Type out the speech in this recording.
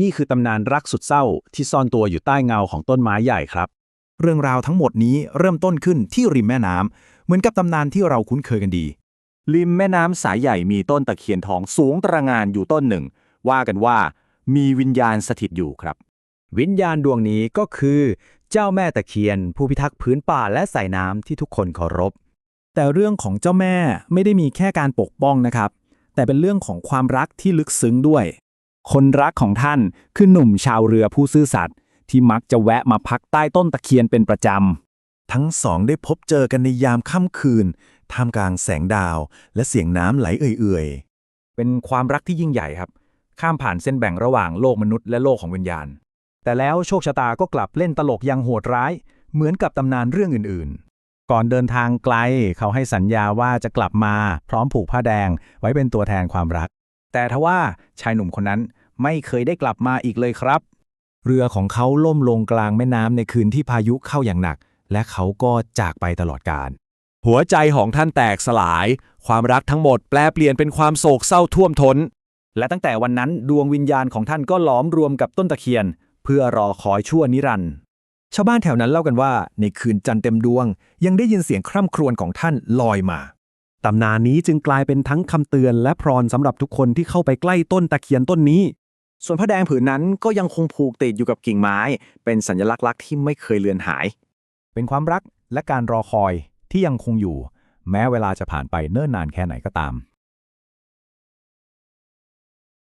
นี่คือตำนานรักสุดเศร้าที่ซ่อนตัวอยู่ใต้เงาของต้นไม้ใหญ่ครับ เรื่องราวทั้งหมดนี้เริ่มต้นขึ้นที่ริมแม่น้ำเหมือนกับตำนานที่เราคุ้นเคยกันดี ริมแม่น้ำสายใหญ่มีต้นตะเคียนทองสูงตระงานอยู่ต้นหนึ่ง ว่ากันว่ามีวิญญาณสถิตอยู่ครับ วิญญาณดวงนี้ก็คือ เจ้าแม่ตะเคียน ผู้พิทักษ์พื้นป่าและสายน้ำที่ทุกคนเคารพ แต่เรื่องของเจ้าแม่ไม่ได้มีแค่การปกป้องนะครับ แต่เป็นเรื่องของความรักที่ลึกซึ้งด้วย คนรักของท่านคือหนุ่มชาวเรือผู้ซื่อสัตย์ที่มักจะแวะมาพักใต้ต้นตะเคียนเป็นประจำ ทั้งสองได้พบเจอกันในยามค่ำคืน ท่ามกลางแสงดาว และเสียงน้ำไหลเอื่อยๆ เป็นความรักที่ยิ่งใหญ่ครับ ข้ามผ่านเส้นแบ่งระหว่างโลกมนุษย์และโลกของวิญญาณ แต่แล้วโชคชะตาก็กลับเล่นตลกอยังโหดร้าย เหมือนกับตำนานเรื่องอื่นๆ ก่อนเดินทางไกล เขาให้สัญญาว่าจะกลับมา พร้อมผูกผ้าแดงไว้เป็นตัวแทนความรัก แต่ทว่าชายหนุ่มคนนั้นไม่เคยได้กลับมาอีกเลยครับ เรือของเขาล่มลงกลางแม่น้ำในคืนที่พายุเข้าอย่างหนัก และเขาก็จากไปตลอดกาลหัวใจของท่านแตกสลาย ความรักทั้งหมดแปลเปลี่ยนเป็นความโศกเศร้าท่วมท้น และตั้งแต่วันนั้นดวงวิญญาณของท่านก็หลอมรวมกับต้นตะเคียน เพื่อรอคอยชั่วนิรันดร์ชาวบ้านแถวนั้นเล่ากันว่า ในคืนจันทร์เต็มดวง ยังได้ยินเสียงคร่ำครวญของท่านลอยมา ตำนานนี้จึงกลายเป็นทั้งคำเตือนและพรสำหรับทุกคนที่เข้าไปใกล้ต้นตะเคียนต้นนี้ ส่วนผ้าแดงผืนนั้นก็ยังคงผูกติดอยู่กับกิ่งไม้ เป็นสัญลักษณ์รักที่ไม่เคยเลือนหาย เป็นความรักและการรอคอยที่ยังคงอยู่ แม้เวลาจะผ่านไปเนิ่นนานแค่ไหนก็ตาม